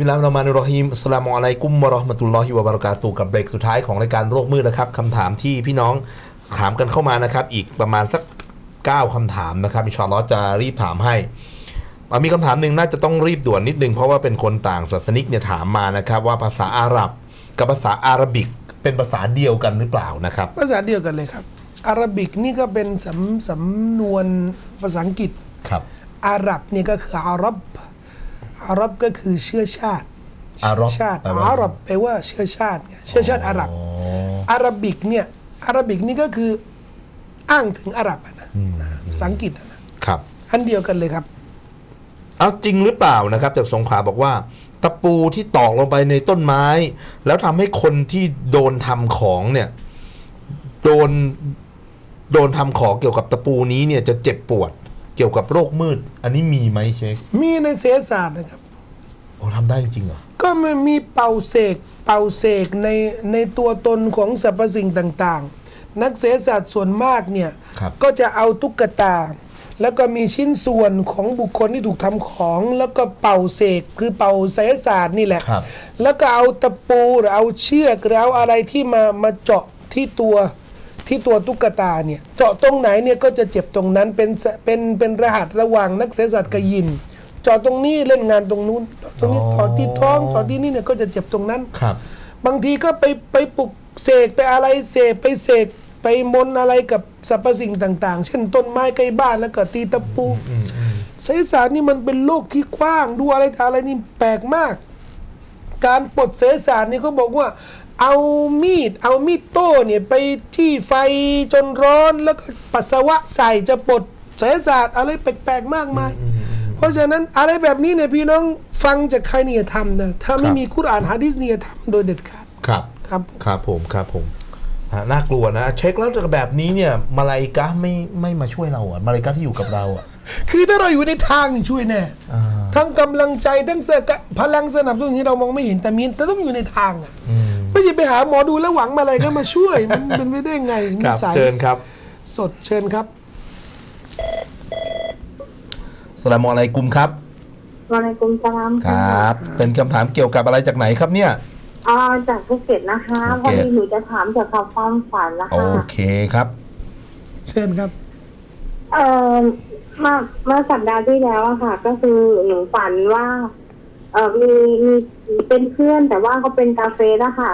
มิลลาฮิรเราะห์มานิรเราะฮีมอัสสลามุอะลัยกุมวะเราะห์มะตุลลอฮิวะบะเราะกาตุฮ์กับเบรกสุดท้ายของรายการโรคมืดนะครับคำถามที่พี่น้องถามกันเข้ามานะครับ อีกประมาณสัก 9คำถามนะครับอินชาอัลลอฮ์จะรีบถามให้อะมีคำถามหนึ่งน่าจะต้องรีบด่วนนิดนึงเพราะว่าเป็นคนต่างศาสนิกเนี่ยถามมานะครับว่าภาษาอาหรับ กับภาษาอาหรับิกเป็นภาษาเดียวกันหรือเปล่านะครับ ภาษาเดียวกันเลยครับอาหรับิกนี่ก็เป็นสำสำนวนภาษาอังกฤษครับอาหรับนี่ก็คืออาหรับ อาหรับก็คือเชื้อชาติอาหรับเชื้ชาติแปลว่าอาหรับแปลว่าเชื้อชาติไงเชื้อชาติอาหรับอ๋ออาหรับิกเนี่ยอาหรับิกนี่ก็คืออ้างถึงอาหรับอะนะภาษาอังกฤษอะนะครับ อันเดียวกันเลยครับ เอาจริงหรือเปล่านะครับ จากสงขลาบอกว่า ตะปูที่ตอกลงไปในต้นไม้ แล้วทำให้คนที่โดนทำของเนี่ย โดนโดนทำของเกี่ยวกับตะปูนี้เนี่ยจะเจ็บปวดเกี่ยวกับโรคมืด อันนี้มีไหมเชคมีในเศรษฐศาสตร์นะครับ โอ้ทำได้จริงเหรอ ก็มันมีเป่าเสก เป่าเสกในในตัวตนของสรรพสิ่งต่างๆ นักเศรษฐศาสตร์ส่วนมากเนี่ย ครับก็จะเอาตุ๊กตา แล้วก็มีชิ้นส่วนของบุคคลที่ถูกทำของ แล้วก็เป่าเสก คือเป่าไสยศาสตร์นี่แหละ ครับ แล้วก็เอาตะปูหรือเอาเชือกหรือเอาอะไรที่มามาเจาะที่ตัว ที่ตัวตุ๊กตาเนี่ยเจาะตรงไหนเนี่ยก็จะเจ็บตรงนั้นเป็นสเป็นเป็นรหัสระหว่างนักเศรษฐศาสตร์กับยินเจาะตรงนี้เล่นงานตรงนู้นเจาะตรงนี้อ๋อต่อที่ท้องต่อที่นี่เนี่ยก็จะเจ็บตรงนั้นครับ บางทีก็ไปไปปลุกเสกไปอะไรเสกไปเสกไปมนต์อะไรกับสรรพสิ่งต่าง ๆ เช่นต้นไม้ใกล้บ้านแล้วก็ตีตะปูไสยศาสตร์นี่มันเป็นโลกที่กว้างดูอะไรต่ออะไรนี่แปลกมาก การปลดเสยศาสตร์นี่เขาบอกว่า เอามีด เอามีดโต้เนี่ยไปที่ไฟจนร้อนแล้วก็ปัสสาวะใส่จะปลดเสยศาสตร์อะไรแปลกๆมากมาย เพราะฉะนั้นอะไรแบบนี้เนี่ยพี่น้องฟังจากใครเนี่ยทำนะถ้าไม่ครับมีคุรอานฮะดิษเนี่ยทำโดยเด็ดขาดครับครับผมครับผมครับผมฮะน่ากลัวนะ เช็คแล้วจากแบบนี้เนี่ยมาลาอิกะห์ไม่ไม่มาช่วยเราอะมาลาอิกะห์ที่อยู่กับเราอะคือถ้าเราอยู่ในทางนี่ช่วยแน่อ่าทั้งกำลังใจทั้งเสกะพลังสนับสนุนที่เรามองไม่เห็นแต่มีแต่ต้องอยู่ในทางอะ ไม่ใช่ไปหาหมอดูแล้วหวังมาอะไรก็มาช่วย มันเป็นไม่ได้ไงคนิรับสัยเชิญครับสดเชิญครับ สลามอะลัยกุมครับวะอะลัยกุมสลามคค่ะรับ เป็นคำถามเกี่ยวกับอะไรจากไหนครับเนี่ย อ่าจากภูเก็ตนะคะภูพอเก็ต ดีหนูจะถามเกี่ยวกับความฝันนะโอคะ เคครับ เชิญครับ เอ่อเมื่อเมื่อสัปดาห์ที่แล้วอะค่ะ ก็คือหนูฝันว่า เอ่อมีมีเป็นเพื่อนแต่ว่าเขาเป็นกาเฟ่ละค่ะ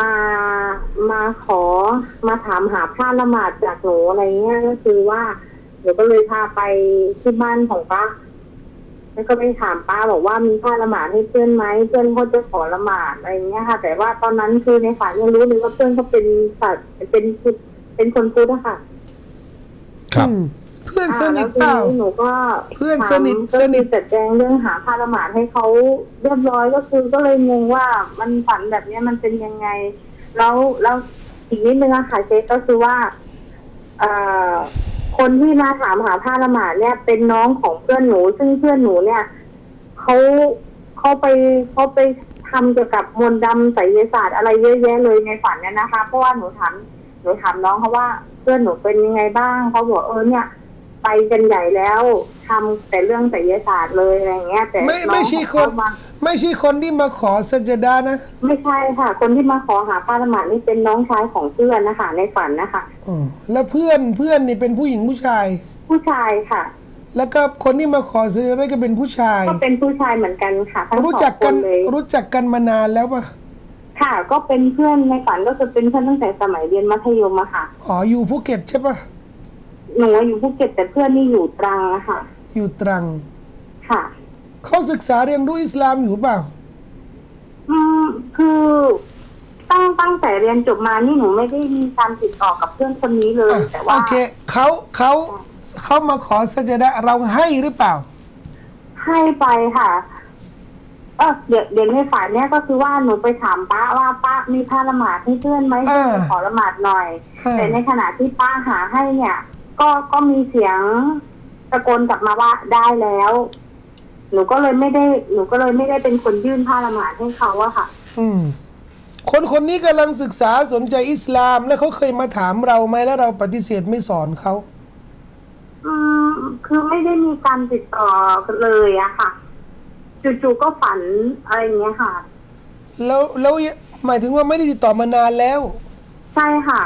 มามาขอมาถามหาผ้าละหมาดจากหนูอะไรเงี้ยก็คือว่าหนูก็เลยพาไปที่บ้านของป้าแล้วก็ไปถามป้าบอกว่ามีผ้าละหมาดให้เพื่อนไหมเพื่อนเขาจะขอละหมาดอะไรเงี้ยค่ะ แต่ว่าตอนนั้นคือในฝันยังรู้เลยว่าเพื่อนเขาเป็นสัตว์เป็นพุธเป็นคนพุทธอะค่ะ ครับ เพื่อนสนิทอ่าเปล่าแล้วทีนี้หนูก็เพื่อนถามสนิทก็สนิคืทอจัดแจงเรื่องหาผ้าละหมาดให้เขาเรียบร้อยก็คือก็เลยงงว่ามันฝันแบบเนี้ยมันเป็นยังไง แล้วแล้วอีกนิดนึงอะค่ะเจ๊ก็คือว่าเอ่อคนที่มาถามหาผ้าละหมาดเนี่ยเป็นน้องของเพื่อนหนู ซึ่งเพื่อนหนูเนี่ยเขาเขาไปเขาไปทำเกี่ยวกับมนต์ดำไสยศาสตร์อะไรเยอะแยะเลยในฝันเนี่ยนะคะ เพราะว่าหนูถามหนูถามน้องเขาว่าเพื่อนหนูเป็นยังไงบ้างเขาบอกเออเนี่ย ไปกันใหญ่แล้วทำแต่เรื่องไสยศาสตร์เลยอะไรอย่างเงี้ย แต่ไม่น้องไม่ใช่คนเขามาไม่ใช่คนที่มาขอสัจดานะไม่ใช่ค่ะ คนที่มาขอหาป้าละหมาดนี่เป็นน้องชายของเพื่อนนะคะในฝันนะคะ อ๋อแล้วเพื่อนเพื่อนนี่เป็นผู้หญิงผู้ชาย ผู้ชายค่ะ แล้วก็คนที่มาขอสัจดาก็เป็นผู้ชาย ก็เป็นผู้ชายเหมือนกันค่ะทั้งรู้สจัอกงคกันนเลยรู้จักกันมานานแล้วปะค่ะ ก็เป็นเพื่อนในฝันก็คือเป็นเพื่อนตั้งแต่สมัยเรียนมัธยมอะค่ะ อ๋ออยู่ภูเก็ตใช่ปะ หนูอยู่ภูเก็ตแต่เพื่อนนี่อยู่ตรังอะค่ะ อยู่ตรัง ค่ะ เขาศึกษาเรียนรู้อิสลามอยู่เปล่า อืมคือตั้งตั้งแต่เรียนจบมานี่หนูไม่ได้มีการติดต่อกับเพื่อนคนนี้เลยอะแต่ว่าโอเคเขาเขาเขามาขอสัจดาเราให้หรือเปล่า ให้ไปค่ะ เออเดี๋ยวเดี๋ยวในฝันเนี่ยก็คือว่าหนูไปถามป้าว่าป้ามีผ้าละหมาดให้เพื่อนไหมเออเพื่อนจะขอละหมาดหน่อยเออแต่ในขณะที่ป้าหาให้เนี่ย ก็ก็มีเสียงตะโกนกลับมาว่าได้แล้ว หนูก็เลยไม่ได้ หนูก็เลยไม่ได้เป็นคนยื่นผ้าละหมาดให้เขาอะค่ะ อืม คนคนนี้กำลังศึกษาสนใจอิสลาม แล้วเขาเคยมาถามเราไหมแล้วเราปฏิเสธไม่สอนเขาอืม คือไม่ได้มีการติดต่อกันเลยอะค่ะจู่ๆก็ฝันอะไรอย่างเงี้ยค่ะ แล้วแล้วหมายถึงว่าไม่ได้ติดต่อมานานแล้ว ใช่ค่ะ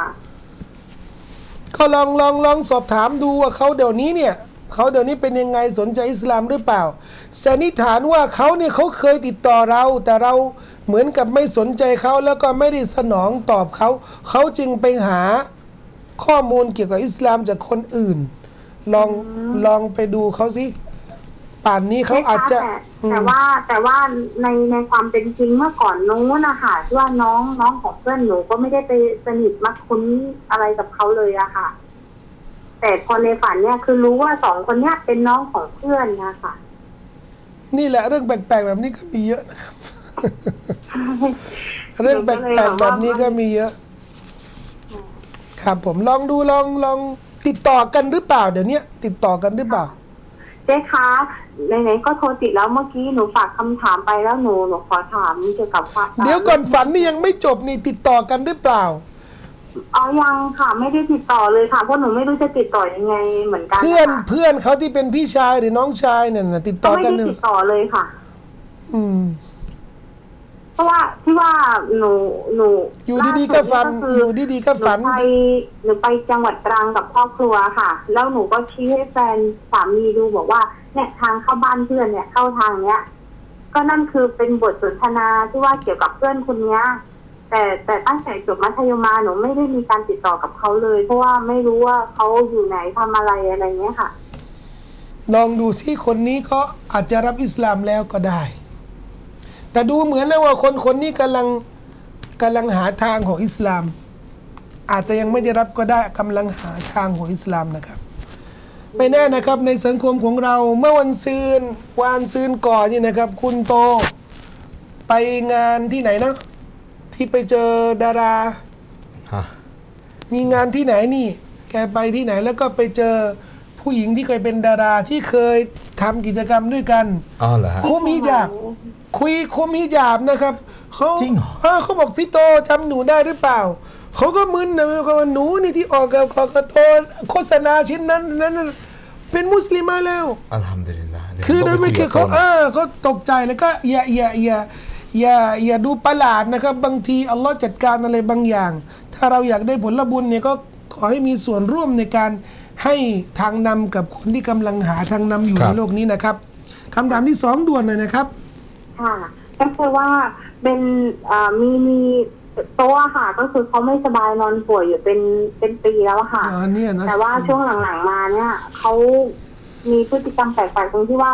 ก็ลองลองลองสอบถามดูว่าเขาเดี๋ยวนี้เนี่ยเขาเดี๋ยวนี้เป็นยังไงสนใจอิสลามหรือเปล่าสันนิษฐานว่าเขาเนี่ยเขาเคยติดต่อเรา แต่เราเหมือนกับไม่สนใจเขาแล้วก็ไม่ได้สนองตอบเขาเขาจึงไปหาข้อมูลเกี่ยวกับอิสลามจากคนอื่น ลองลองไปดูเขาสิ ป่านนี้เขาอาจจะแต่อืแต่มว่าแต่ว่าในในความเป็นจริงเมื่อก่อนนู้นนะคะที่ว่าน้องน้องของเพื่อนหนูก็ไม่ได้ไปสนิทมักคุ้นอะไรกับเขาเลยอะค่ะ แต่พอในฝันเนี่ยคือรู้ว่าสองคนเนี้ยเป็นน้องของเพื่อนนะคะนี่แหละเรื่องแปลกๆแบบนี้ก็มีเยอะนะครับเรื่องแปลกๆแบบนี้ก็มีเยอะ ครับผมลองดูลองลองติดต่อกันหรือเปล่า เดี๋ยวนี้ติดต่อกันหรือเปล่า เจ๊คะไหนๆก็โทรติดแล้วเมื่อกี้หนูฝากคำถามไปแล้วหนูหนูขอถามเกี่ยวกับว่าเดี๋ยวก่อนฝันนี่ยังไม่จบนี่ติดต่อกันหรือเปล่า อ๋อยังค่ะไม่ได้ติดต่อเลยค่ะเพราะหนูไม่รู้จะติดต่อยังไงเหมือนกันเพื่อนค่ะเพื่อนเขาที่เป็นพี่ชายหรือน้องชายเนี่ยนะติดก็ต่อไม่กันได้หนึ่งติดต่อเลยค่ะ อืม เพราะว่าที่ว่าหนูหนูอยู่ดีๆก็ฝันล่าสุอยู่ดีๆก็ฝันหนูไปหนูไปจังหวัดตรังกับครอบครัวค่ะ แล้วหนูก็ชี้ให้แฟนสามีดูบอกว่าเนี่ยทางเข้าบ้านเพื่อนเนี่ยเข้าทางเนี้ย ก็นั่นคือเป็นบทสนทนาที่ว่าเกี่ยวกับเพื่อนคนเนี้ย แต่แต่ตั้งแต่จบมัธยมมาหนูไม่ได้มีการติดต่อกับเขาเลย เพราะว่าไม่รู้ว่าเขาอยู่ไหนทำอะไรอะไรเงี้ยค่ะ ลองดูซิคนนี้ก็อาจจะรับอิสลามแล้วก็ได้ แต่ดูเหมือนนะว่าคนคนนี้กำลังกำลังหาทางของอิสลาม อาจจะยังไม่ได้รับก็ได้กำลังหาทางของอิสลามนะครับไม่แน่นะครับในสังคมของเราเมื่อวันซืนวานซืนก่อนนี่นะครับ คุณโตไปงานที่ไหนเนาะที่ไปเจอดาราฮะมีงานที่ไหนนี่ แกไปที่ไหนแล้วก็ไปเจอผู้หญิงที่เคยเป็นดาราที่เคยทำกิจกรรมด้วยกัน อ๋อเหรอฮะคุมฮิญาบ คุยคุมฮิญาบนะครับเขาจริงเหรอ เออเขาบอกพี่โตจำหนูได้หรือเปล่า เขาก็มึนนะเขาว่าหนูนี่ที่ออกกับกกตโฆษณาชิ้นนั้นนั้นเป็นมุสลิมาแล้ว อัลฮัมดุลิลลาห์เวคือโดยต้ไม่งปคือคุเขายกับเออเขาตกใจแล้วก็อย่าอย่าอย่าอย่าอย่าดูประหลาดนะครับ บางทีอัลลอฮ์จัดการอะไรบางอย่าง ถ้าเราอยากได้ผลบุญเนี่ยก็ขอให้มีส่วนร่วมในการให้ทางนำกับคนที่กำลังหาทางนำอยู่ในโลกนี้นะครับคำถามที่สองด่วนเลยนะครับ ค่ะ ก็คือว่าเป็นเอ่อมีมีโต๊ะอะค่ะ ก็คือเขาไม่สบายนอนป่วยอยู่เป็นเป็นปีแล้วอะค่ะ อ๋อเนี่ยนะแต่ว่าช่วงหลังๆมาเนี่ยเขามีพฤติกรรมแปลกๆตรงที่ว่า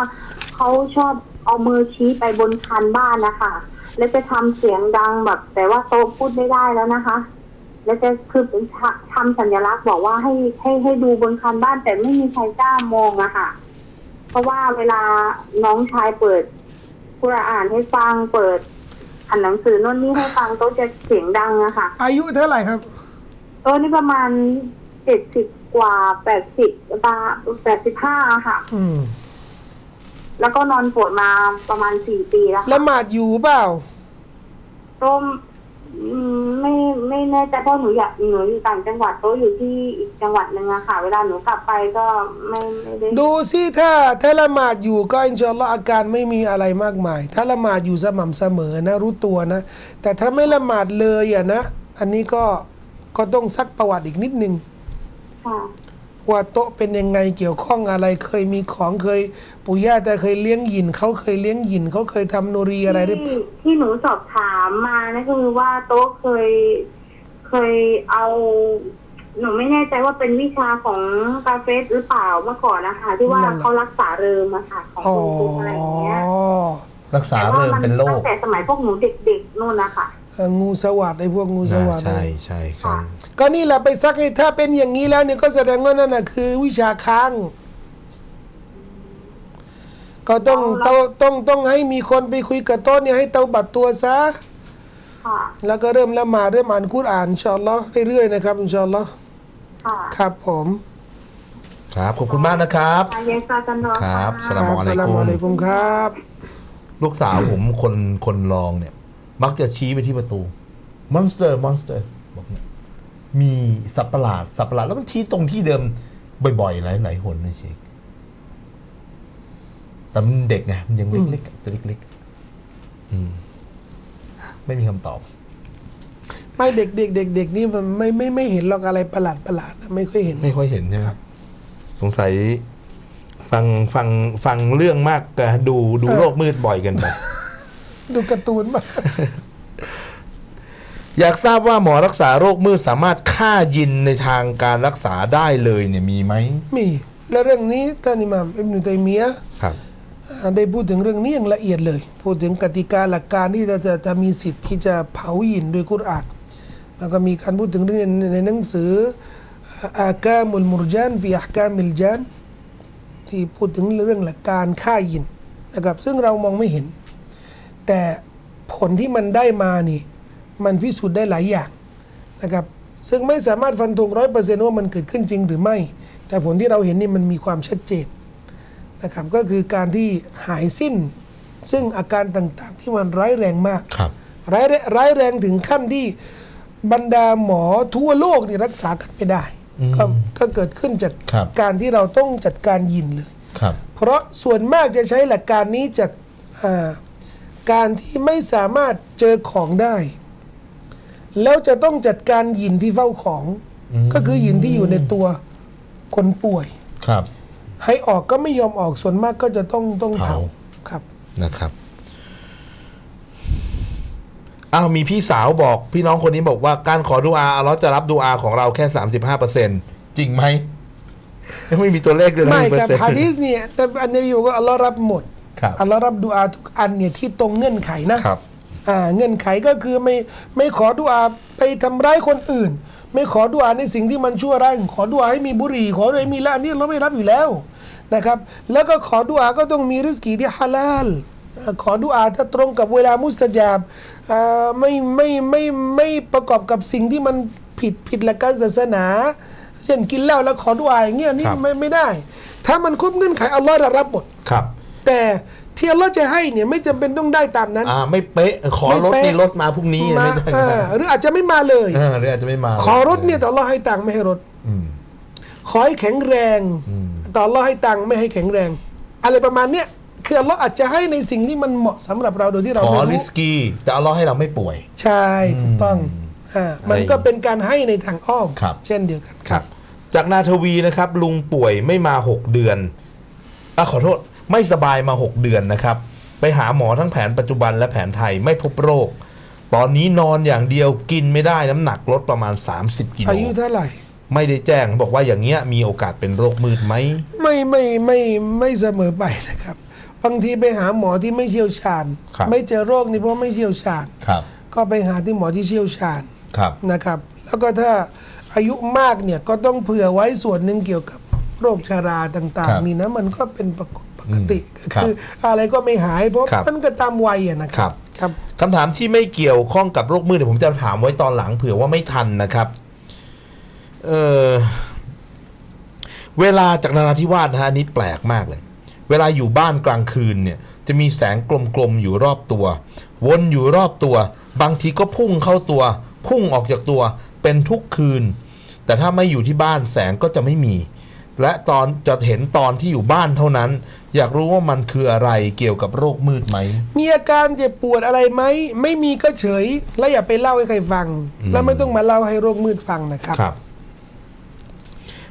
เขาชอบเอามือชี้ไปบนคันบ้านนะคะ แล้วจะทำเสียงดังแบบ แต่ว่าโต๊ะพูดไม่ได้แล้วนะคะ แล้วจะคือเป็นทำทำสัญลักษณ์บอกว่าให้ให้ให้ดูบนคันบ้านแต่ไม่มีใครกล้ามองอะค่ะ เพราะว่าเวลาน้องชายเปิด คุรอานให้ฟังเปิดอ่านหนังสือโน่นนี่ให้ฟังโต๊ะจะเสียงดังอะค่ะอายุเท่าไหร่ครับโต๊ะนี่ประมาณเจ็ดสิบกว่าแปดสิบปาแปดสิบห้าค่ะ อืมแล้วก็นอนป่วยมาประมาณสี่ปีแล้วละหมาดอยู่เปล่า โต๊ะ อืมไม่ไม่แน่ใจเพราะหนูอยากหนูอยู่ต่างจังหวัดโต๊ะอยู่ที่อีกจังหวัดหนึ่งอะค่ะ เวลาหนูกลับไปก็ไม่ไม่ได้ดูสิถ้าถ้าละหมาดอยู่ก็อินชาอัลลอฮ์อาการไม่มีอะไรมากมาย ถ้าละหมาดอยู่สม่ำเสมอนะรู้ตัวนะ แต่ถ้าไม่ละหมาดเลยอะนะ อันนี้ก็ก็ต้องซักประวัติอีกนิดนึง ค่ะ ว่าโต๊ะเป็นยังไงเกี่ยวข้องอะไรเคยมีของเคยปู่ย่าแต่เคยเลี้ยงหยินเขาเคยเลี้ยงหยินเขาเคยทำโนรีอะไรหรือเปที่ล่าที่หนูสอบถามมานะก็คือว่าโต๊ะเคย เคยเอา หนูไม่แน่ใจว่าเป็นวิชาของกาเฟสหรือเปล่าเมื่อก่อนนะคะที่ว่าเขารักษาเริมอะค่ะ ของอ๋อคุณครูอะไรอย่างเงี้ยรักษาแต่ว่าเริ่มมันเป็นโรตั้คงแต่สมัยพวกหนูเด็กๆนู่นนะคะ เอ่องูสวัสดไอ้พวกงูสวัสดใช่ใช่ครับ ก็นี่แหละไปซักให้ถ้าเป็นอย่างนี้แล้วเนี่ยก็แสดงว่านั่นน่ะคือวิชาค้าง ก็ต้องเราต้องต้องต้องให้มีคนไปคุยกับโต๊ะเนี่ยให้เตาบัดตัวซะค่ะแล้วก็เริ่มละหมาดเริ่มอ่านคุรอานอินชาอัลลอฮ์เรื่อยๆนะครับอินชาอัลลอฮ์ค่ะครับผม ครับขอบคุณมากนะครับอายะซาจันโดครับสคลารัมุบอะสลัยลากุมุมอะลัยกุมครับ ลูกสาวผมคนคนรองเนี่ย มักจะชี้ไปที่ประตูมอนสเตอร์มอนสเตอร์บอกเนี่ย มีสัตว์ประหลาดสัตว์ประหลาดแล้วมันชี้ตรงที่เดิมบ่อยๆ หลายๆหนนะเชคแต่มันเด็กไงมันยังเล็กๆตัวเล็กๆอืมไม่มีคำตอบ ไม่เด็กเด็กเด็กเด็กนี่มันไม่ไม่ไม่เห็นหรอกอะไรประหลาดประหลาดนะไม่ค่อยเห็น ไม่ค่อยเห็นใช่ไหมสงสัยฟังฟังฟังเรื่องมากกับดูดูโลกมืดบ่อยกันไปดูการ์ตูนมา อยากทราบว่าหมอรักษาโรคมืดสามารถฆ่ายินในทางการรักษาได้เลยเนี่ยมีไหมมี และเรื่องนี้ท่านอิหม่ามอิบนุตัยมียะห์ครับอ่าได้พูดถึงเรื่องนี้อย่างละเอียดเลย พูดถึงกติกาหลักการที่จะจะจะมีสิทธิ์ที่จะเผาหยินด้วยกุรอานแล้วก็มีการพูดถึงเรื่องในในหนังสืออากามุลมุรจานฟิอัฮกามิลจานที่พูดถึงเรื่องหลักการฆ่าหยินนะครับซึ่งเรามองไม่เห็น แต่ผลที่มันได้มานี่ มันพิสูจน์ได้หลายอย่างนะครับซึ่งไม่สามารถฟันธงร้อยเปอร์เซนต์ว่ามันเกิดขึ้นจริงหรือไม่ แต่ผลที่เราเห็นนี่มันมีความชัดเจนนะครับก็คือการที่หายสิ้น ซึ่งอาการต่างๆ ที่มันร้ายแรงมากครับร้ายแรร้ายแรงถึงขั้นที่บรรดาหมอทั่วโลกนี่รักษากันไม่ได้ ก็ก็เกิดขึ้นจากครับการที่เราต้องจัดการยินเลยครับเพราะส่วนมากจะใช้หลักการนี้จากอ่าการที่ไม่สามารถเจอของได้ แล้วจะต้องจัดการยินที่เฝ้าของ ก็คือยินที่อยู่ในตัวคนป่วย ครับ ให้ออกก็ไม่ยอมออกส่วนมากก็จะต้องต้องเผาเผาครับนะครับอ้าวมีพี่สาวบอก พี่น้องคนนี้บอกว่าการขอดุอาอัลเลาะห์จะรับดุอาของเราแค่สามสิบห้าเปอร์เซ็นจริงไหมยังไม่มีตัวเลขเลยนะไม่ครับเปอร์เซ็นต์ฮะดีสเนี่ยแต่อันนบีบอกว่าอัลลอฮ์รับหมดครับอัลลอฮ์รับดุอาทุกอันเนี่ยที่ตรงเงื่อนไขนะครับอ่า เงื่อนไขก็คือไม่ไม่ขอดุอาไปทำร้ายคนอื่น ไม่ขอดุอาในสิ่งที่มันชั่วร้ายขอดุอาให้มีบุหรี่ ขอดุอาให้มีละอันนี้เราไม่รับอยู่แล้วนะครับ แล้วก็ขอดุอาก็ต้องมีริสกีที่ฮาลาลอ่าขอดุอาถ้าตรงกับเวลามุสตจาบอ่าไม่ไม่ไม่ไม่ประกอบกับสิ่งที่มันผิดผิดหลักการศาสนา เช่นกินเหล้าแล้วขอดุอาอย่างเงี้ยนี่ครับไม่ไม่ได้ ถ้ามันครบเงื่อนไขอัลลอฮ์จะรับหมดครับ แต่ ที่อัลลอฮ์จะให้เนี่ยไม่จำเป็นต้องได้ตามนั้น อ่าไม่เป๊ะขอไม่รถเป๊ะนี่รถมาพรุ่งนี้มาไม่ได้เออหรืออาจจะไม่มาเลยเออหรืออาจจะไม่มา ขอรถเนี่ยแต่อัลลอฮ์ให้ตังค์ไม่ให้รถอืมขอให้แข็งแรงแต่อัลลอฮ์ให้ตังค์ไม่ให้แข็งแรง อะไรประมาณเนี้ยคืออัลลอฮ์อาจจะให้ในสิ่งที่มันเหมาะสำหรับเราโดยที่เราขอไม่ริรู้สกีแต่อัลเลาะห์ให้เราไม่ป่วย ใช่ถูกต้องอ่ามันก็เป็นการให้ในทางอ้อมครับเช่นเดียวกันจากนาทวีนะครับ ลุงป่วยไม่มาหกเดือนอะขอโทษ ไม่สบายมาหกเดือนนะครับ ไปหาหมอทั้งแผนปัจจุบันและแผนไทยไม่พบโรค ตอนนี้นอนอย่างเดียวกินไม่ได้น้ำหนักลดประมาณ 30กิโลอายุเท่าไหร่ ไม่ได้แจ้งบอกว่าอย่างเงี้ยมีโอกาสเป็นโรคมืดไหมไม่ไม่ไม่ไม่เสมอไปนะครับบางทีไปหาหมอที่ไม่เชี่ยวชาญ ครับ ไม่เจอโรคนี่เพราะไม่เชี่ยวชาญ ครับ ก็ไปหาที่หมอที่เชี่ยวชาญครับ นะครับ แล้วก็ถ้าอายุมากเนี่ยก็ต้องเผื่อไว้ส่วนหนึ่งเกี่ยวกับโรคชาราต่าง ครับ ๆ นี่นะมันก็เป็นปกป กติอืมก็คืออะไรก็ไม่หายเพราะครับมันก็ตามวัยอะนะคครัรับครับคำถามที่ไม่เกี่ยวข้องกับโรคมืดเดี๋ยวผมจะถามไว้ตอนหลังเผื่อว่าไม่ทันนะครับ เออเวลาจากนราธิวาสนะฮะอันนี้แปลกมากเลย เวลาอยู่บ้านกลางคืนเนี่ย จะมีแสงกลมๆอยู่รอบตัว วนอยู่รอบตัว บางทีก็พุ่งเข้าตัว พุ่งออกจากตัวเป็นทุกคืน แต่ถ้าไม่อยู่ที่บ้านแสงก็จะไม่มี และตอนจะเห็นตอนที่อยู่บ้านเท่านั้น อยากรู้ว่ามันคืออะไรเกี่ยวกับโรคมืดไหม มีอาการเจ็บปวดอะไรไหม ไม่มีก็เฉย แล้วอย่าไปเล่าให้ใครฟัง แล้วไม่ต้องมาเล่าให้โรคมืดฟังนะครับ ครับ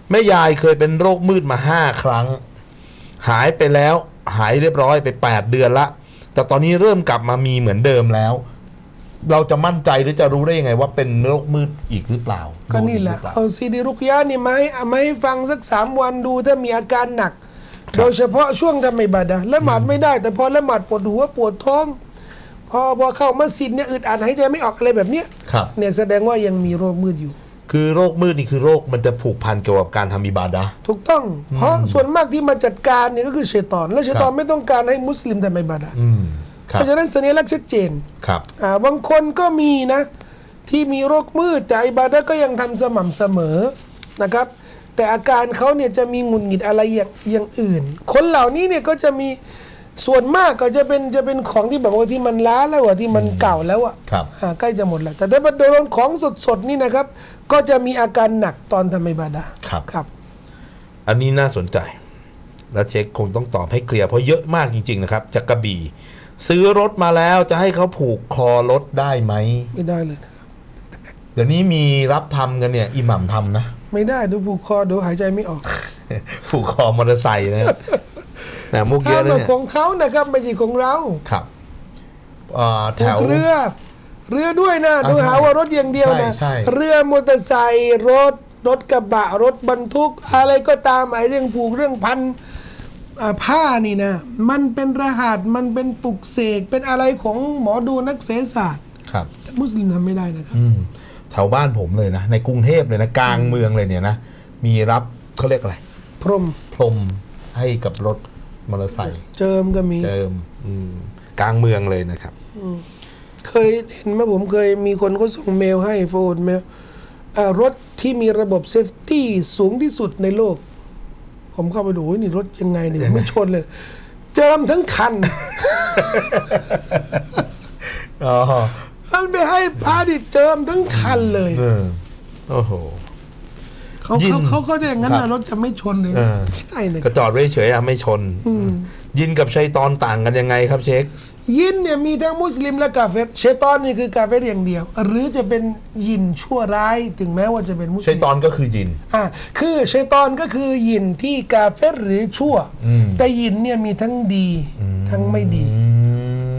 แม่ยายเคยเป็นโรคมืดมาห้าครั้ง หายไปแล้ว หายเรียบร้อยไปแปดเดือนละ แต่ตอนนี้เริ่มกลับมามีเหมือนเดิมแล้ว เราจะมั่นใจหรือจะรู้ได้ยังไงว่าเป็นโรคมืดอีกหรือเปล่าก็นี่แหละโรคอีกรือเปา เอาซีดีรุกยะนี่มาให้มาให้ฟังสักสามวันดูถ้ามีอาการหนัก โดยเฉพาะช่วงทำอิบาดะห์ละหมาดไม่ได้ แต่พอละหมาดปวดหัวปวดท้อง พอพอเข้ามัสยิดเนี่ยอึดอัดหายใจไม่ออกอะไรแบบเนี้ยครับ เนี่ยแสดงว่ายังมีโรคมืดอยู่ คือโรคมืดนี่คือโรคมันจะผูกพันเกี่ยวกับการทำอิบาดะห์ ถูกต้อง เพราะส่วนมากที่มาจัดการเนี่ยก็คือชัยตอน และชัยตอนครับ ไม่ต้องการให้มุสลิมทำอิบาดะห์อืมค เพรับราะฉะนั้นสัญลักษณ์ชัดเจนครับอ่าบางคนก็มีนะ ที่มีโรคมืดแต่อิบาดะห์ก็ยังทำสม่ำเสมอนะครับ แต่อาการเขาเนี่ยจะมีหงุดหงิดอะไรอย่างอย่างอื่น คนเหล่านี้เนี่ยก็จะมีส่วนมากก็จะเป็นจะเป็นของที่แบบว่าที่มันล้าแล้วอะที่มันเก่าแล้วอะครับอ่าใกล้จะหมดแล้ว แต่ถ้าโดนของสดๆนี่นะครับ ก็จะมีอาการหนักตอนทำอิบาดะห์ครับครับ อันนี้น่าสนใจ แล้วเช็คคงต้องตอบให้เคลียร์เพราะเยอะมากจริง ๆ นะครับ จากกระบี่ ซื้อรถมาแล้วจะให้เขาผูกคอรถได้ไหม ไม่ได้เลยนะครับเดี๋ยวนี้มีรับทำกันเนี่ยอิหมัมทำนะ ไม่ได้ดูผูกคอเดูหายใจไม่ออก ผูกคอมอเตอร์ไซค์นะครับแต่มุกเยถ้าอะนะมันเนี่ยของเขานะครับไม่ใช่ของเราครับเอ่อแถผูกวเรือ เรือด้วยนะอ่าโดยหาใช่ว่ารถอย่างเดียวนะ ใช่ใช่ เรือมอเตอร์ไซค์รถรถกระบะรถบรรทุก อะไรก็ตามไอ้เรื่องผูกเรื่องพันอ่า ผ้านี่นะ มันเป็นรหัสมันเป็นปลุกเสกเป็นอะไรของหมอดูนักเศรษฐศาสตร์ครับแต่มุสลิมทำไม่ได้นะครับอืมแถวบ้านผมเลยนะ ในกรุงเทพเลยนะ กลางเมืองเลยเนี่ยนะ มีรับเขาเรียกอะไร พรหมพรมให้กับรถมอเตอร์ไซค์เจิมก็มีเจิมอืมกลางเมืองเลยนะครับเคยเห็นไหมผมเคยมีคนก็ส่งเมลให้โฟนเมลอ่ารถที่มีระบบเซฟตี้สูงที่สุดในโลก ผมเข้าไปดูโอ้ยนี่รถยังไงเนี่ยยังไงไม่ชนเลย เจิมทั้งคันอ๋อมันไปให้พาดิเจิมทั้งคันเลยเออโอ้โหเขายินเขาเขาเขาจะอย่างนั้นครันะบรถจะไม่ชนเลยเออใช่นะคก็รับจอดไว้เฉยๆอะไม่ชนยินกับชัยตอนต่างกันยังไงครับเช็ค ยินเนี่ยมีทั้งมุสลิมและกาเฟรเชตอนนี่คือกาเฟรอย่างเดียว หรือจะเป็นยินชั่วร้ายถึงแม้ว่าจะเป็นมุสชัลิยมตอนก็คือยินอ่าคือชัยตอนก็คือยินที่กาเฟรหรือชั่วอืมแต่ยินเนี่ยมีทั้งดีทั้งไม่ดี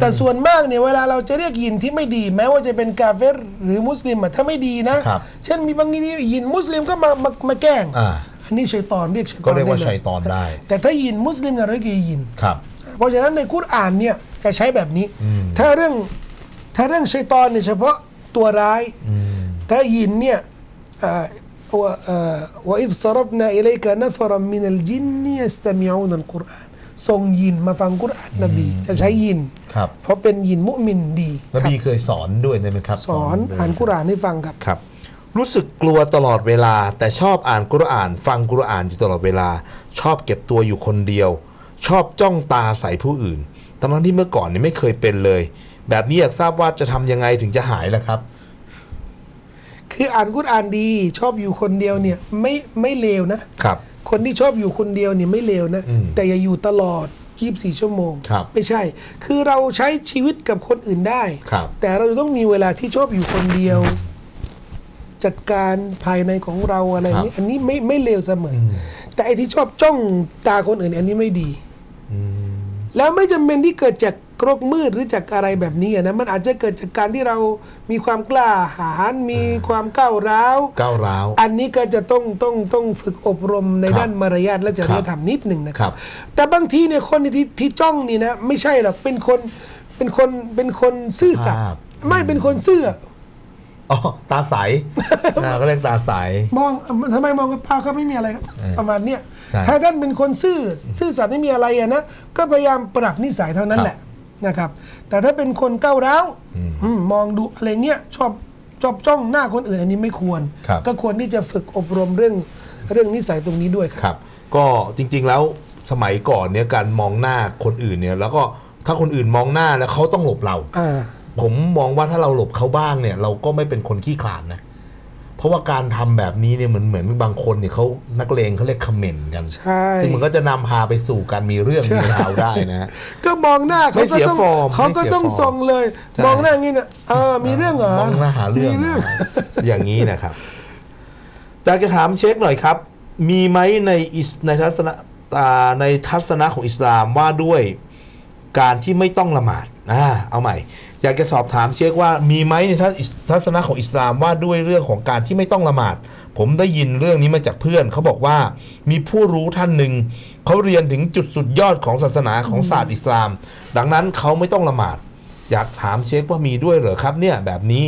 แต่ส่วนมากเนี่ยเวลาเราจะเรียกยินที่ไม่ดี แม้ว่าจะเป็นกาเฟรหรือมุสลิมอะถ้าไม่ดีนะครับเช่นมีบางทียินมุสลิมก็มามามาแกล้งอ่าอันนี้ชัยตอนเรียกชัยตอนก็เรียกว่าได้ลชัยตอนได้แต่ถ้ายินมุสลิมเนี่ยเราเรียกยินครับเพราะฉะนั้นในกุรอานเนี่ย จะใช้แบบนี้ ถ้าเรื่องถ้าเรื่องชัยตอนเนี่ยเฉพาะตัวร้าย ถ้ายินเนี่ยอ่าว่าอ่าว่าอิฟสรับนาอิเลกะนฟรมินัลจินนียสตมิอูนัลกุรอานส่งยินมาฟังกุรอานนบี จะใช้ยินครับเพราะเป็นยินมุมินดีนบีเคยสอนด้วยไหมครับ สอนด้วยอ่านกุรอานให้ฟังครับครับ รู้สึกกลัวตลอดเวลา แต่ชอบอ่านกุรอาน ฟังกุรอานอยู่ตลอดเวลา ชอบเก็บตัวอยู่คนเดียว ชอบจ้องตาใส่ผู้อื่น ทั้งๆที่เมื่อก่อนเนี่ยไม่เคยเป็นเลย แบบนี้อยากทราบว่าจะทำยังไงถึงจะหายล่ะครับ คืออ่านกุรอานดี ชอบอยู่คนเดียวเนี่ยไม่ไม่เลวนะ ครับ คนที่ชอบอยู่คนเดียวเนี่ยไม่เลวนะ อืมแต่อย่าอยู่ตลอด 24 ชั่วโมง ครับไม่ใช่ คือเราใช้ชีวิตกับคนอื่นได้ ครับ แต่เราจะต้องมีเวลาที่ชอบอยู่คนเดียว จัดการภายในของเราอะไรอย่างนี้ อันนี้ไม่ไม่เลวเสมออแต่ไอ้ที่ชอบจ้องตาคนอื่น อันนี้ไม่ดี แล้วไม่จำเป็นที่เกิดจากกรกมืดหรือจากอะไรแบบนี้อะนะมันอาจจะเกิดจากการที่เรามีความกล้าหาญมีความก้าวร้าวก้าวร้าว อันนี้ก็จะต้องต้องต้องฝึกอบรมในครับด้านมารยาทและจริยธรรมนิดหนึ่งนะครัครับบแต่บางทีเนี่ยคนที่ที่จ้องนี่นะไม่ใช่หรอกเป็นคนเป็นคนเป็นคนซื่อสัตย์ภาพไม่เป็นคนซื่อ อ๋อตาใสอ่าก็เรียกตาใส มองทำไมมองกับเปล่าครับไม่มีอะไรครับเออประมาณเนี้ยใช่ ถ้าท่านเป็นคนซื่อซื่อสัตย์ไม่มีอะไรอะนะก็พยายามปรับนิสัยเท่านั้นครับแหละนะครับ แต่ถ้าเป็นคนก้าวร้าวอืมมองดูอะไรเงี้ยชอบชอบจ้องหน้าคนอื่นอันนี้ไม่ควร ครับ ก็ควรที่จะฝึกอบรมเรื่องเรื่องนิสัยตรงนี้ด้วยครับ ครับ ก็จริงๆแล้วสมัยก่อนเนี่ยการมองหน้าคนอื่นเนี่ย แล้วก็ถ้าคนอื่นมองหน้าแล้วเขาต้องหลบเรา อ่า ผมมองว่าถ้าเราหลบเขาบ้างเนี่ย เราก็ไม่เป็นคนขี้ขลาดนะ เพราะว่าการทำแบบนี้เนี่ยเหมือนเหมือนบางคนเนี่ยเขานักเลงเขาเรียกคอมเมนต์กันใช่ซึ่งมันก็จะนำพาไปสู่การมีเรื่องใช่มีราวได้นะฮะก็มองหน้าเขาไม่ก็เสียต้องฟอร์มเขาก็ไม่เสียต้องฟอร์มส่งเลยใช่มองหน้าอย่างนี้นะเออมีเรื่องเหรอมองหน้าหาเรื่องมีเรื่อง อย่างนี้นะครับอยากจะถามเช็คหน่อยครับ มีไหมในอิสในทัศนะอ่าในทัศนะของอิสลามว่าด้วยการที่ไม่ต้องละหมาดอ่าเอาใหม่ อยากจะสอบถามเช็คว่ามีไหมในทัศทัศนะของอิสลามว่าด้วยเรื่องของการที่ไม่ต้องละหมาด ผมได้ยินเรื่องนี้มาจากเพื่อน เขาบอกว่ามีผู้รู้ท่านหนึ่งเขาเรียนถึงจุดสุดยอดของศาสนาของศาสตร์อิสลาม ดังนั้นเขาไม่ต้องละหมาด อยากถามเช็คว่ามีด้วยเหรอครับเนี่ยแบบนี้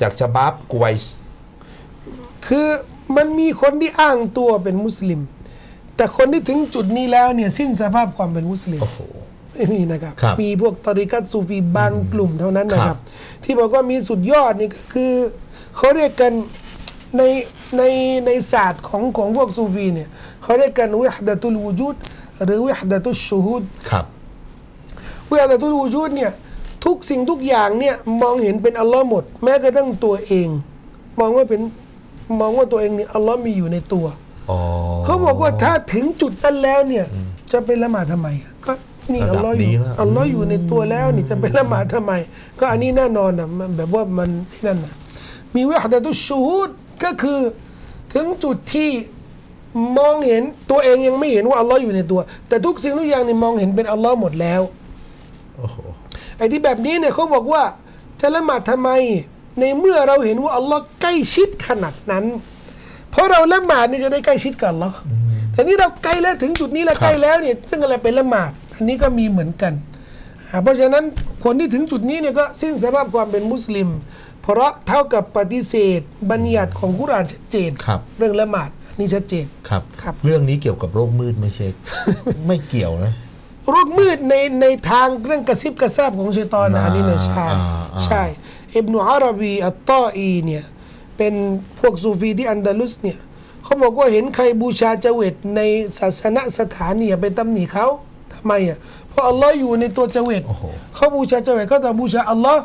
จากชาบับกวยส์คือมันมีคนที่อ้างตัวเป็นมุสลิม แต่คนที่ถึงจุดนี้แล้วเนี่ยสิ้นสภาพความเป็นมุสลิม โอ้โหไม่มีนะครับ ครับมีพวกตอริกัตซูฟีบางกลุ่มเท่านั้นนะคครัรับ บ ที่บอกว่ามีสุดยอดนี่ก็คือเขาเรียกกันในในในศาสตร์ของของพวกซูฟีเนี่ยเขาเรียกกันวิฮดะตุลวูจูดหรือวิฮดะตุชชูฮูดครับวิฮดะตุลวูจูดเนี่ยทุกสิ่งทุกอย่างเนี่ยมองเห็นเป็นอัลลอฮ์หมด แม้กระทั่งตัวเอง มองว่าเป็นมองว่าตัวเองเนี่ยอัลลอฮ์มีอยู่ในตัว อ๋อ เขาบอกว่าถ้าถึงจุดนั้นแล้วเนี่ยจะไปละหมาดทำไมอะก็ นี่ระอัดัลบลอฮ์อนี้ยู่แล้วอัลลอฮ์อยู่ในตัวแล้วนี่จะไปละหมาดทำไม ก็อันนี้แน่นอนนะมันแบบว่ามันนั่นนะมีวิหดะตุชชูฮุดก็คือถึงจุดที่มองเห็นตัวเองยังไม่เห็นว่าอัลลอฮ์อยู่ในตัว แต่ทุกสิ่งทุกอย่างนี่มองเห็นเป็นอัลลอฮ์หมดแล้วโอ้โหไอ้ที่แบบนี้เนี่ยเขาบอกว่าจะละหมาดทำไม ในเมื่อเราเห็นว่าอัลลอฮ์ใกล้ชิดขนาดนั้น เพราะเราละหมาดนี่จะได้ใกล้ชิดกับอัลลอฮ์ แต่นี่เราใกล้แล้วถึงจุดนี้แล้วใกล้แล้วเนี่ยเรื่องอะไรเป็นละหมาด อันนี้ก็มีเหมือนกันอ่าเพราะฉะนั้นคนที่ถึงจุดนี้เนี่ยก็สิ้นสภาพความเป็นมุสลิม เพราะเท่ากับปฏิเสธ บัญญัติของกุรอานชัดเจนครับเรื่องละหมาดอันนี้ชัดเจนครับครับ เรื่องนี้เกี่ยวกับโรคมืดไหมเชคไม่เกี่ยวนะโรคมืดในในทางเรื่องกระซิบกระซาบของชัยตอนนะอ่าอันนี้เนี่ยใช่อ่าอ่าใช่อิบนุอาราบีอัตตออีเนี่ยเป็นพวกซูฟีที่อันดาลุสเนี่ย เขาบอกว่าเห็นใครบูชาเจเวตในศาสนสถานเนี่ยไปตำหนิเขาทำไมอะเพราะอัลลอฮ์อยู่ในตัวเจเวตโอ้โหเขาบูชาเจเวตก็ต้องบูชาอัลลอฮ์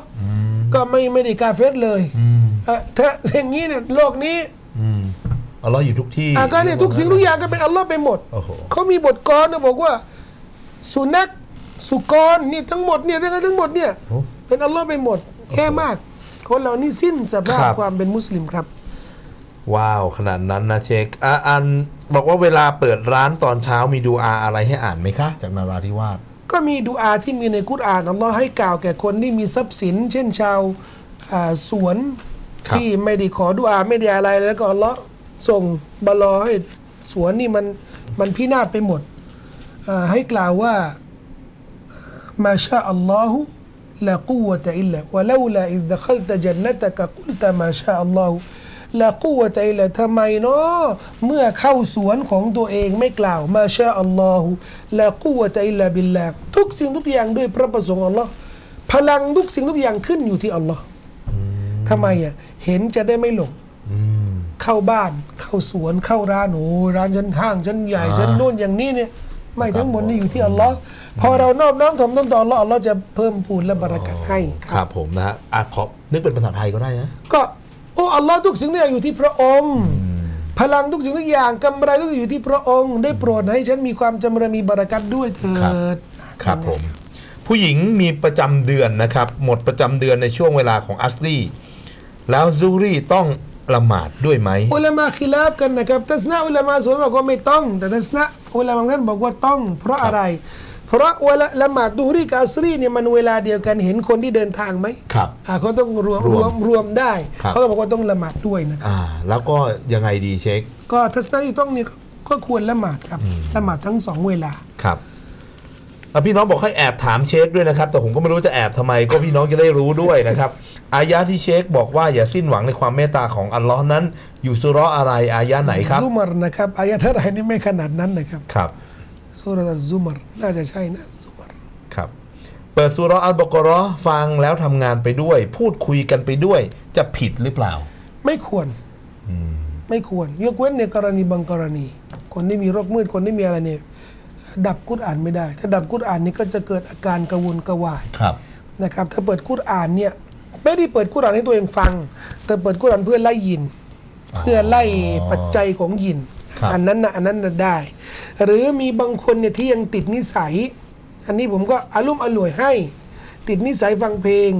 ก็ไม่ไม่ได้กาเฟรเลยอืมเอ่อถ้าอย่างนี้เนี่ยโลกนี้อืมอัลลอฮ์อยู่ทุกที่อะก็เนี่ยทุกสิ่งทุกอย่างก็เป็นอัลลอฮ์ไปหมดโอ้โหเขามีบทกรนะบอกว่า สุนัขสุกรนี่ทั้งหมดเนี่ยเรื่องทั้งหมดเนี่ยโอ้เป็นอัลลอฮ์ไปหมดแย่มาก คนเหล่านี้สิ้นสภาพครับความเป็นมุสลิมครับ ว้าว ขนาดนั้นนะเช็คอ,อันบอกว่าเวลาเปิดร้านตอนเช้ามีดูอาอะไรให้อ่านไหมคะ จากนาราธิวาสก็มีดูอาที่มีในกุตอานอัลลอฮ์ให้กล่าวแก่คนที่มีทรัพย์สิน เช่นชาวสวนที่ไม่ได้ขอดูอาไม่ได้อะไรแล้วก็อัลลอฮ์ส่งบลอให้สวนนี่มันมันพินาศไปหมดให้กล่าวว่ามาชาอัลลอฮุละกุวะตอิลลาวะลาลาอิดดะคัลตะจันนตะกะกุลตะมาชาอัลลอฮุ ละกูวะใจละทำไมเนาะเมื่อเข้าสวนของตัวเองไม่กล่าวมาเชื่ออัลลอฮฺละกูวะใจละบิลลาทุกสิ่งทุกอย่างด้วยพระประสงค์อัลลอฮ์พลังทุกสิ่งทุกอย่างขึ้นอยู่ที่อัลลอฮ์ทำไมอะเห็นจะได้ไม่หลงเข้าบ้านเข้าสวนเข้าร้านโอ้ร้านฉันห้างฉันใหญ่ฉันนู่นอย่างนี้เนี่ยไม่ทั้งหมดนี่อยู่ที่อัลลอฮ์พอเรานอบน้อมถ่อมตนต่ออัลลอฮ์อัลจะเพิ่มพูนและบารักัตให้ ครับผมนะฮะขอนึกเป็นภาษาไทยก็ได้นะ อ้อัลลอฮ์ทุกสิ่งทุกอย่างอยู่ที่พระองค์ พลังทุกสิ่งทุกอย่างกำไรทุกอย่างอยู่ที่พระองค์ ได้โปรดให้ฉันมีความจำเริญมีบารักัตด้วยเถิครับดครับผม ผู้หญิงมีประจำเดือนนะครับ หมดประจำเดือนในช่วงเวลาของอัสรีแล้วซูรี่ต้องละหมาดด้วยไหมอุลามะคิลาฟกันนะครับทัศนะอุลามะส่วนบอกว่าไม่ต้อง แต่ทัศนะอุลามะบางท่านบอกว่าต้อง เพราะอะไร เพราะเวลาละหมาดดูฮ์รีกับอัสรีเนี่ยมันเวลาเดียวกันเห็นคนที่เดินทางไหมครับ อ่าเขาต้องรวมรรววมมรวมได้ ครับ เขาก็บอกว่าต้องละหมาดด้วยนะครับ อ่า แล้วก็ยังไงดีเช็คก็ทัศนะที่ต้องเนี่ยก็ก็ควรละหมาดครับละหมาดทั้งสองเวลา ครับอะพี่น้องบอกให้แอบถามเชคด้วยนะครับ แต่ผมก็ไม่รู้จะแอบทำไมก็พี่น้องจะได้รู้ด้วยนะครับ อายะที่เชคบอกว่าอย่าสิ้นหวังในความเมตตาของอัลลอฮ์นั้น อยู่สุเราะห์อะไรอายะไหนครับซุมารนะครับอายะเท่าไหร่นี่ไม่ขนาดนั้นนะครับ ครับ สุรษซุมารน่าจะใช่นะซุมารครับ เปิดสุเราะห์อัลบากเราะห์ฟังแล้วทำงานไปด้วย พูดคุยกันไปด้วย จะผิดหรือเปล่า ไม่ควรไม่ควร ยกเว้นในกรณีบางกรณี คนที่มีโรคมืดคนที่มีอะไรเนี่ยดับกุรอานไม่ได้ ถ้าดับกุรอานนี่ก็จะเกิดอาการกระวนกระวายครับนะครับ ถ้าเปิดกุรอานเนี่ยไม่ได้เปิดกุรอานให้ตัวเองฟัง แต่เปิดกุรอานเพื่อไล่ยิน เพื่อไล่ปัจจัยของยินครับ อันนั้นนะอันนั้นนะได้ หรือมีบางคนเนี่ยที่ยังติดนิสัย อันนี้ผมก็อารุ่มอร่วยให้ ติดนิสัยฟังเพลง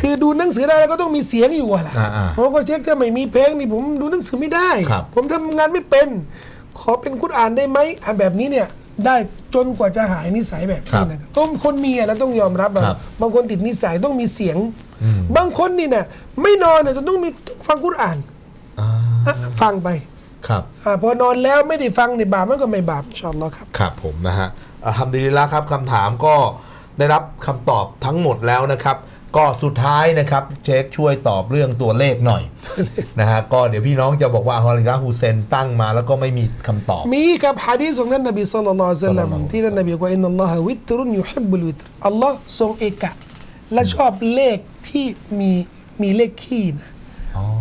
คือดูหนังสือได้แล้วก็ต้องมีเสียงอยู่อะล่ะอ่าๆผมก็เช็คถ้าไม่มีเพลงนี่ผมดูหนังสือไม่ได้ครับผมทำงานไม่เป็น ขอเป็นกุรอานได้ไหมอะแบบนี้เนี่ยได้จนกว่าจะหายนิสัยแบบนี้นะครับก็คนมีอะแล้วต้องยอมรับอะครับบางคนติดนิสัยต้องมีเสียง บางคนนี่เนี่ยไม่นอนเนี่ยจะต้องมีฟังกุรอานอ่าอะฟังไป ครับอาพอนอนแล้วไม่ได้ฟังในบาปมันก็ไม่บาปอินชาอัลลอฮ์ครับ ครับผมนะฮะอัลฮัมดุลิลละครับคำถามก็ได้รับคำตอบทั้งหมดแล้วนะครับ ก็สุดท้ายนะครับ เชคช่วยตอบเรื่องตัวเลขหน่อย นะฮะก็เดี๋ยวพี่น้องจะบอกว่าฮอลิกาฮูเซนตั้งมาแล้วก็ไม่มีคำตอบ มีครับฮะดีษของท่านนบีสัลลัลลอฮุอะลัยฮิวะสัลลัมศ็อลลัลลอฮุที่ท่านนบีบอกว่าอินนัลลอฮะวิตรุนยุฮิบบุลวิตรอัลลอฮ์ทรงเอกะและชอบเลขที่มีมีเลขคี่นะอ๋อ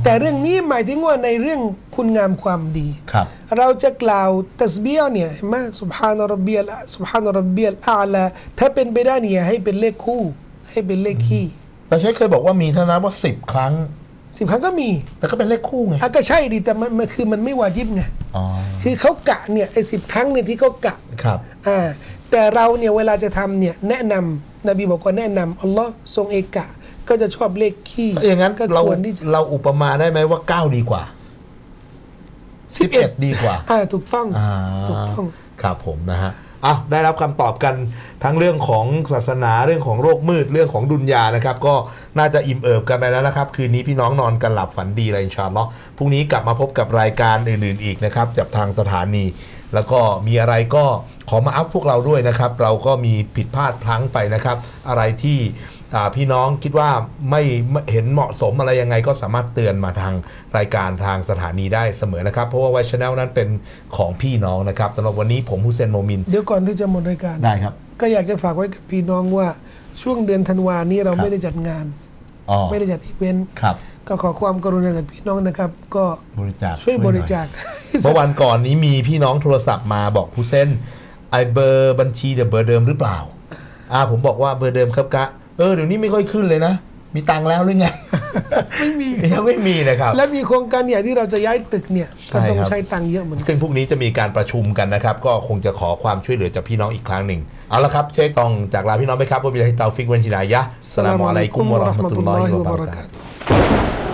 แต่เรื่องนี้หมายถึงว่าในเรื่องคุณงามความดี ครับ เราจะกล่าวตัสบีฮ์เนี่ยเห็นไหมสุบฮานะรับเบียลสุบฮานะรับเบียลอาลาถ้าเป็นไปได้เนี่ยให้เป็นเลขคู่ ให้เป็นเลขคี่แต่เชคเคยบอกว่ามีเท่านั้นว่าสิบครั้งสิบครั้งก็มี แต่ก็เป็นเลขคู่ไงอะก็ใช่ดิแต่มันมันคือมันไม่วาจิบไงอ๋อคือเขากะเนี่ยไอ้สิบครั้งเนี่ยที่เขากะครับอ่าแต่เราเนี่ยเวลาจะทำเนี่ยแนะนำนบีบอกว่าแนะนำอัลลอฮ์ทรงเอกะ ก็จะชอบเลขขี้อย่างนั้นก็เราควรที่จะเราอุปมาได้ไหมว่า 9 ดีกว่า 11 ดีกว่าอ่าถูกต้องอ่าถูกต้อง ครับผมนะฮะอ้าวได้รับคำตอบกันทั้งเรื่องของศาสนาเรื่องของโรคมืดเรื่องของดุนยานะครับ ก็น่าจะอิ่มเอิบกันไปแล้วนะครับ คืนนี้พี่น้องนอนกันหลับฝันดีเลยอินชาอัลลอฮ์พรุ่งนี้กลับมาพบกับรายการอื่น ๆ อีกนะครับจากทางสถานี แล้วก็มีอะไรก็ขอมาอัพพวกเราด้วยนะครับ เราก็มีผิดพลาดพลั้งไปนะครับ อะไรที่อ่า พี่น้องคิดว่าไม่ไม่เห็นเหมาะสมอะไรยังไงก็สามารถเตือนมาทางรายการทางสถานีได้เสมอนะครับ เพราะว่าไวชแนลนั้นเป็นของพี่น้องนะครับสำหรับวันนี้ผมฮุเซนโมมิน เดี๋ยวก่อนที่จะหมดรายการได้ครับ ก็อยากจะฝากไว้กับพี่น้องว่าช่วงเดือนธันวานี้เราครับไม่ได้จัดงานอ๋อไม่ได้จัดอีเวนต์ครับก็ขอความกรุณาจากพี่น้องนะครับ ก็บริจาคช่วยบริจาคเมื่อวันก่อนนี้มีพี่น้องโทรศัพท์มาบอกฮุเซนไอเบอร์บัญชีเดี๋ยวเบอร์เดิมหรือเปล่าอ่าผมบอกว่าเบอร์เดิมครับกะ เออเดี๋ยวนี้ไม่ค่อยขึ้นเลยนะ มีตังค์แล้วหรือไง ไม่มี ยังไม่มีนะครับ และมีโครงการใหญ่ที่เราจะย้ายตึกเนี่ยก็ต้องใช่ครับใช้ตังค์เยอะเหมือนกันซึ่งพรุ่งนี้จะมีการประชุมกันนะครับ ก็คงจะขอความช่วยเหลือจากพี่น้องอีกครั้งหนึ่ง เอาละครับเช็คต้องจากลาพี่น้องไปครับว่าบิลาฮิตาฟิกวันฮิดายะห์สลามอะลัยกุมวะเราะห์มะตุลลอฮิวะบะเราะกาตุฮ์